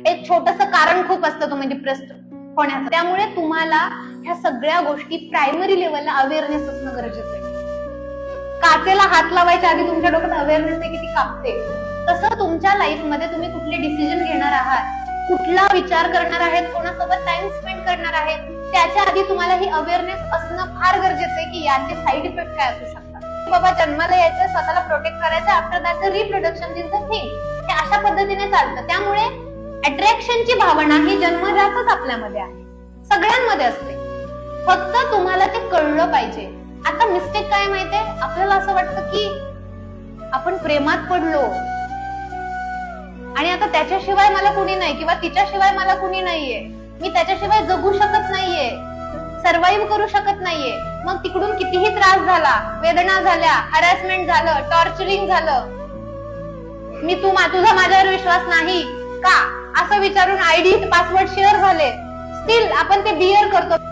एक छोटस कारण खूप असतं तुम्ही म्हणजे डिप्रेस्ड होण्याचं. त्यामुळे तुम्हाला ह्या सगळ्या गोष्टी प्रायमरी लेवलला अवेअरनेस असणं गरजेचं आहे. काचेला हात लावायच्या आधी तुमच्या डोक्यात अवेअरनेस आहे की ती कापते. तसं तुमच्या लाईफमध्ये तुम्ही कुठले डिसिजन घेणार आहात कुठला विचार करणार आहेत कोणासोबत टाइम स्पेंड करणार आहेत त्याच्या आधी तुम्हाला ही अवेअरनेस असणं फार गरजेचं आहे की याचे साईड इफेक्ट काय असू शकतात. बाबा जन्माला यायचं स्वतःला प्रोटेक्ट करायचं after that reproduction is the thing हे अशा पद्धतीने चालतं. त्यामुळे अट्रॅक्शनची भावना ही जन्मजातच आपल्यामध्ये आहे. सगळ्यांमध्ये असते. फक्त तुम्हाला ते कळलं पाहिजे. आता मिस्टेक काय माहितीये? आपल्याला असं वाटतं की आपण प्रेमात पडलो. आणि आता त्याच्याशिवाय मला कुणी नाही किंवा तिच्याशिवाय मला कुणी नाहीये. मी त्याच्याशिवाय जगू शकत नाहीये. सर्वाईव्ह करू शकत नाहीये. मग तिकडून कितीही त्रास झाला वेदना झाल्या हॅरॅसमेंट झालं टॉर्चरिंग झालं. मी तू तुझा माझ्यावर विश्वास नाही. का? असं विचारून आयडी पासवर्ड शेअर झाले. स्टील आपण ते बिअर करतो.